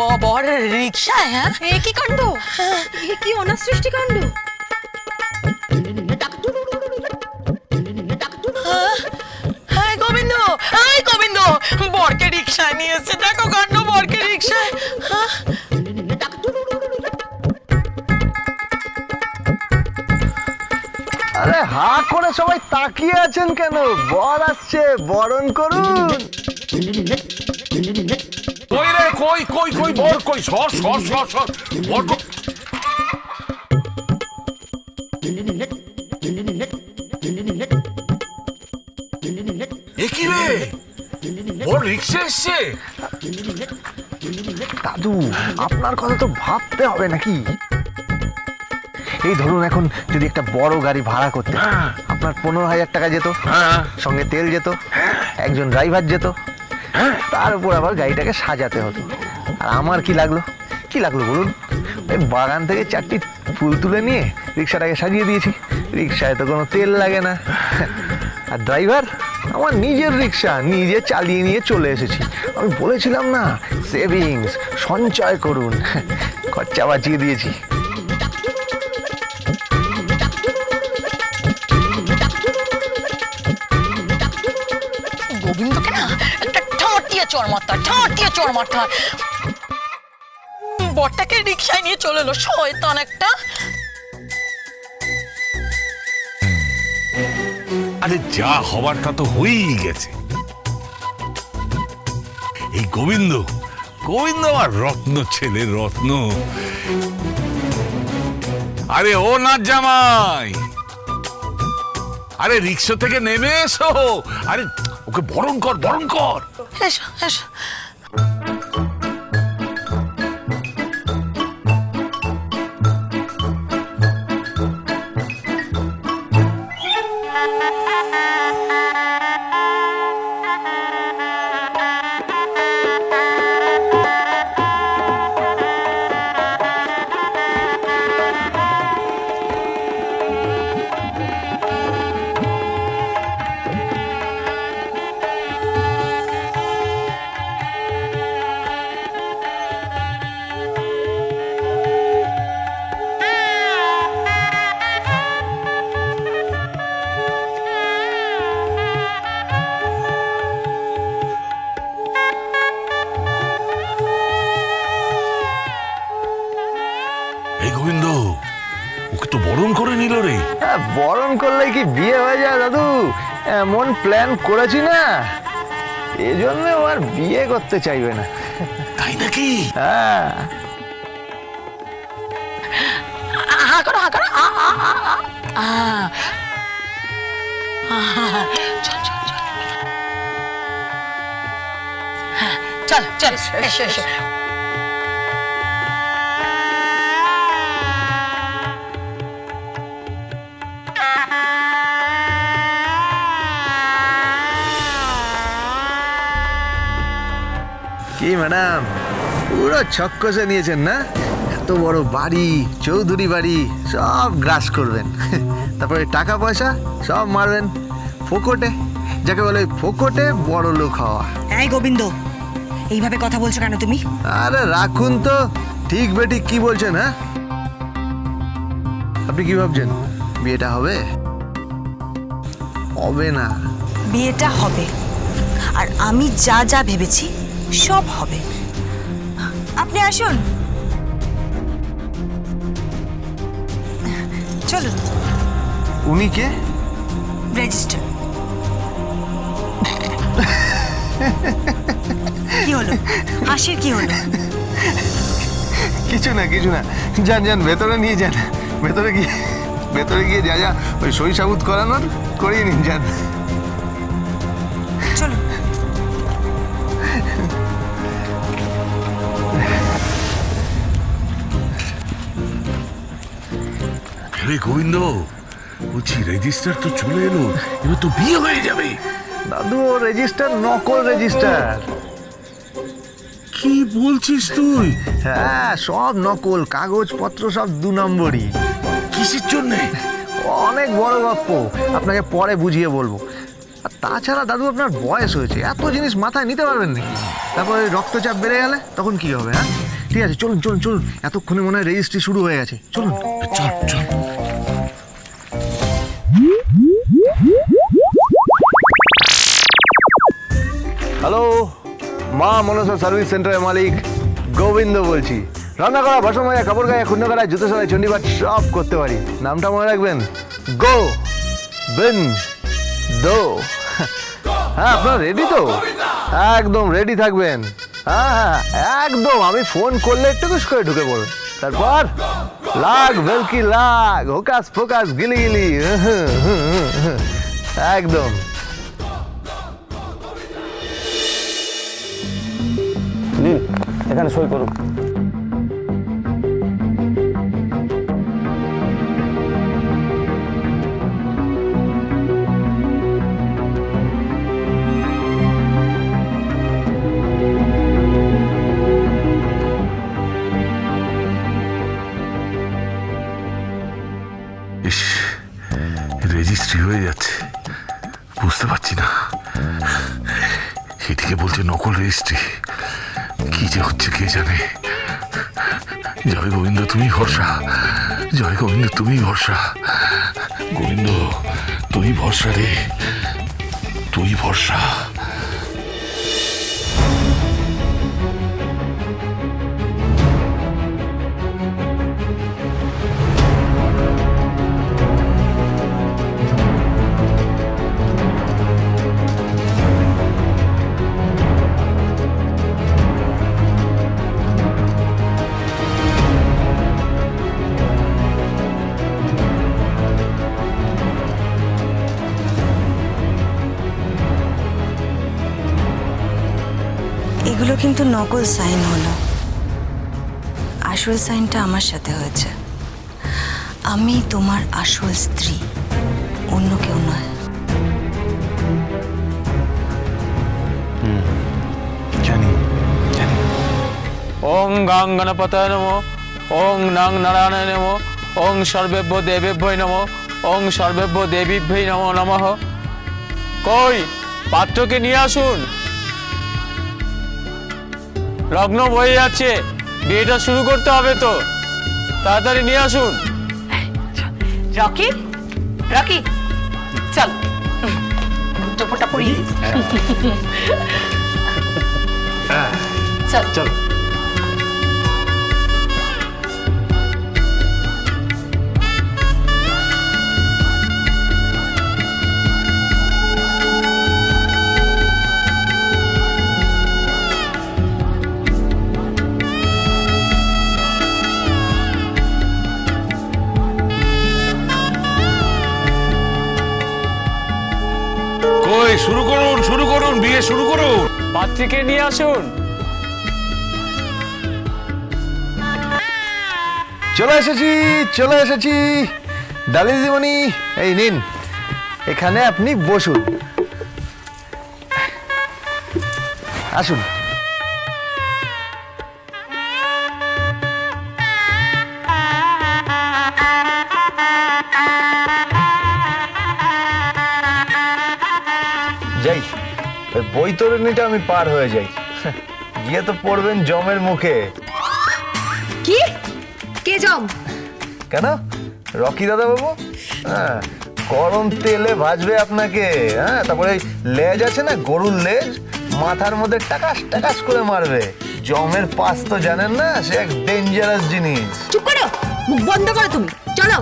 ব- ব- ব- রিক্সায় হ্যাঁ? এ কি কাণ্ড? এ কি অনাসৃষ্টি কাণ্ড? হাই গোবিন্দ হাই গোবিন্দ বরকে রিক্সায় নিয়ে এসছে। দেখো কাণ্ড বরকে রিক্সায়। হ্যাঁ? আরে হা করে সবাই তাকিয়ে আছেন কেন? বর আসছে বরণ করুন। কই রে কই কই কই বর কই সর সর সর সর বর কই এ কি রে? বর রিক্সা এসছে? দাদু আপনার কথা তো ভাবতে হবে নাকি? এই ধরুন এখন যদি একটা বড় গাড়ি ভাড়া করতে আপনার পনেরো হাজার টাকা যেত হ্যাঁ। সঙ্গে তেল যেত একজন ড্রাইভার যেত তার উপর আবার গাড়িটাকে সাজাতে হতো আর আমার কি লাগল? কি লাগল বলুন? ওই বাগান থেকে চারটি ফুল তুলে নিয়ে রিক্সাটাকে সাজিয়ে দিয়েছি। রিক্সায় তো কোনো তেল লাগে না। আর ড্রাইভার, আমার নিজের রিক্সা নিজে চালিয়ে নিয়ে চলে এসেছি। আমি বলেছিলাম না, সেভিংস, সঞ্চয় করুন। খরচা বাঁচিয়ে দিয়েছি। চড় মারতে হয়, ঠাঁট দিয়ে চড় মারতে হয়। বরটাকে রিক্সায় নিয়ে চলে এলো শয়তান একটা। আরে যা হবার তা তো হয়েই গেছে। এই গোবিন্দ গোবিন্দ আমার রত্ন ছেলে রত্ন। আরে ও না জামাই। আরে রিক্সা থেকে নেমে এসো। আরে ওকে বরণ কর বরণ কর। এসো এসো। কি বিয়ে হয়ে যায় দাদু? এমন প্ল্যান করেছি না। এজন্য ও আর বিয়ে করতে চাইবে না। তাই নাকি? হ্যাঁ। হা করো হা করো আ আ আ আ আ আহা, চল চল চল। হ্যাঁ, চল ম্যাডাম। পুরো ছক্কসে নিয়েছেন না? এত বড় বাড়ি চৌধুরী বাড়ি সব গ্রাস করবেন। তারপরে টাকা পয়সা সব মারবেন। ফোকটে যাকে বলে ফোকটে বড় লোক হওয়া। এই গোবিন্দ এইভাবে কথা বলছো কেন তুমি? আরে রাখুন তো। ঠিক বেঠিক কি বলছেন হ্যাঁ? আপনি কি ভাবছেন বিয়েটা হবে? হবে না। বিয়েটা হবে। আর আমি যা যা ভেবেছি সব হবে। আপনি আসুন। চলুন। উনি কে? রেজিস্টার। কি হলো? হাসির কি হলো? কিছু না কিছু না। যান যান ভেতরে নিয়ে যান। ভেতরে গিয়ে ভেতরে গিয়ে যা যা ওই সই সাবুত করানোর করিয়ে নিন যান। চলুন। আরে গোবিন্দ বলছি রেজিস্টার তো চলে এলো এবার তো বিয়ে হয়ে যাবে। দাদু রেজিস্টার নকল রেজিস্টার কি বলছিস তুই? হ্যাঁ সব নকল কাগজপত্র সব দু নম্বরই। কিসের জন্যে? অনেক বড় গপ্প আপনাকে পরে বুঝিয়ে বলব। আর তাছাড়া দাদু আপনার বয়স হয়েছে এত জিনিস মাথায় নিতে পারবেন নাকি? তারপরে রক্তচাপ বেড়ে গেলে তখন কি হবে হ্যাঁ? ঠিক আছে চলুন চলুন চলুন। এতক্ষণে মনে হয় রেজিস্ট্রি শুরু হয়ে গেছে। চলুন। চল চল। হ্যালো মা মনসা সার্ভিস সেন্টারের মালিক গোবিন্দ বলছি। রান্না করা বাসন মাজা কাপড় গায়ে খুন্ড করা জুতো সেলাই চণ্ডীপাঠ সব করতে পারি। নামটা মনে রাখবেন? গো বিন দো। হ্যাঁ আপনার রেডি তো? একদম রেডি থাকবেন। হ্যাঁ একদম, আমি ফোন করলে একটু কুস করে ঢুকে পড়বেন তারপর, লাগ, ভেলকি, লাগ, হোকাস ফোকাস, গিলি গিলি একদম। নিন, এখানে সই করুন। বলছে নকল রেজিস্ট্রি কি যে হচ্ছে কে জানে? জয় গোবিন্দ, তুমি ভরসা। জয় গোবিন্দ, তুমি ভরসা। গোবিন্দ তুই ভরসা রে। তুই ভরসা। কিন্তু নকল সাইন হলো। আসল সাইনটা আমার সাথে হয়েছে। আমি তোমার আসল স্ত্রী অন্য কেউ নয়। জানি জানি। ওং গাং গণপতায় নম ওং নাং নারায়ণায় নম ওং সর্বেভ্য দেবেভ্যই নম ওং সর্বেভ্য দেবীভ্যই নম নমঃ। কই পাত্রকে নিয়ে আসুন। লগ্ন বয়ে যাচ্ছে। বিয়েটা শুরু করতে হবে তো। তাড়াতাড়ি নিয়ে আসুন। রকি রকি চল। দুপুরটা পড়ি চল। চল। শুরু করুন। পাত্রীকে নিয়ে আসুন। চলে এসেছি চলে এসেছি। ডালি দিদিমণি এই নিন এখানে আপনি বসুন। আসুন। বৈতরণীটা আমি পার হয়ে যাই। গিয়ে তো পড়বেন জমের মুখে। কি? কে জম? কেন? রকি দাদা বাবু হ্যাঁ গরম তেলে ভাজবে আপনাকে। হ্যাঁ তারপরে ওই লেজ আছে না গরুর লেজ? মাথার মধ্যে টাকাস টাকাস করে মারবে। জমের পাস তো জানেন না সে এক ডেঞ্জারাস জিনিস। চুপ করো! মুখ বন্ধ করো তুমি। চলো।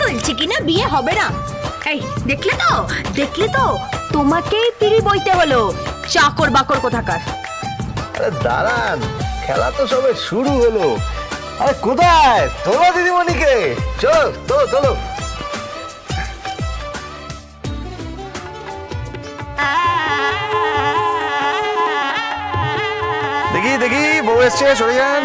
বলছি কি না, বিয়ে হবে না। এই, দেখলে তো? দেখলে তো? তোমাকেই পিড়ি বইতে হলো। চাকর বাকর কোথাকার? দাঁড়ান, খেলা তো সবে শুরু হলো। আরে কোথায়? তোলো দিদিমণিকে। চলো, তোলো তোলো। দেখি দেখি, বউ এসছে, সরে যান।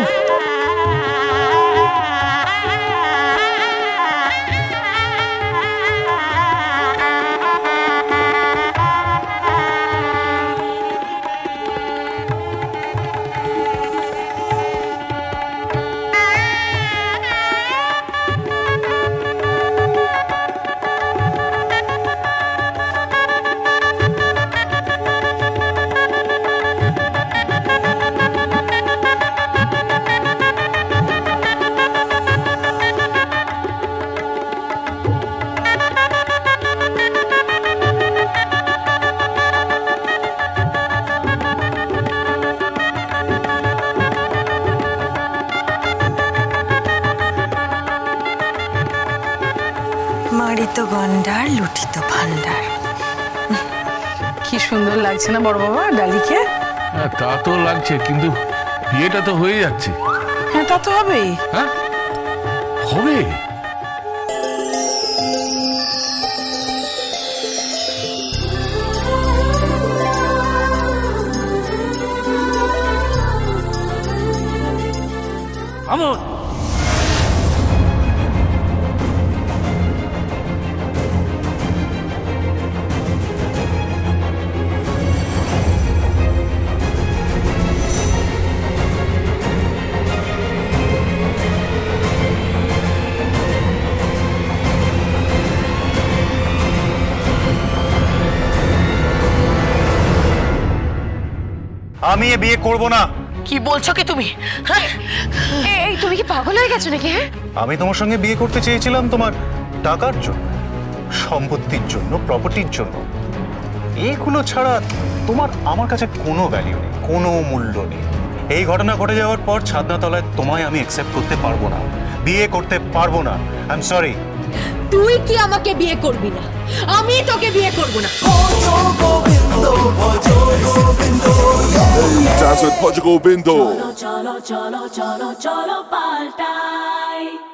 ভান্ডার লুঠিত ভান্ডার। কি সুন্দর লাগছে না বড় বাবা ডালিকে? হ্যাঁ তা তো লাগছে কিন্তু বিয়েটা তো হয়ে যাচ্ছে। হ্যাঁ তা তো হবেই। হ্যাঁ? হবে? আমন আমি এ বিয়ে করব না। কি বলছো কি তুমি? হ্যাঁ? এই তুমি কি পাগল হয়ে গেছো নাকি হ্যাঁ? আমি তোমার সঙ্গে বিয়ে করতে চেয়েছিলাম তোমার টাকার জন্য সম্পত্তির জন্য প্রপার্টির জন্য। এইগুলো ছাড়া তোমার আমার কাছে কোনো ভ্যালিউ নেই কোনো মূল্য নেই। এই ঘটনা ঘটে যাওয়ার পর ছাদনা তলায় তোমায় আমি অ্যাকসেপ্ট করতে পারব না বিয়ে করতে পারব না। আই এম সরি তুই কি আমাকে বিয়ে করবি না? আমি তোকে বিয়ে করব না Dance with Portugal Bindo. cholo, cholo, cholo, cholo, paltai.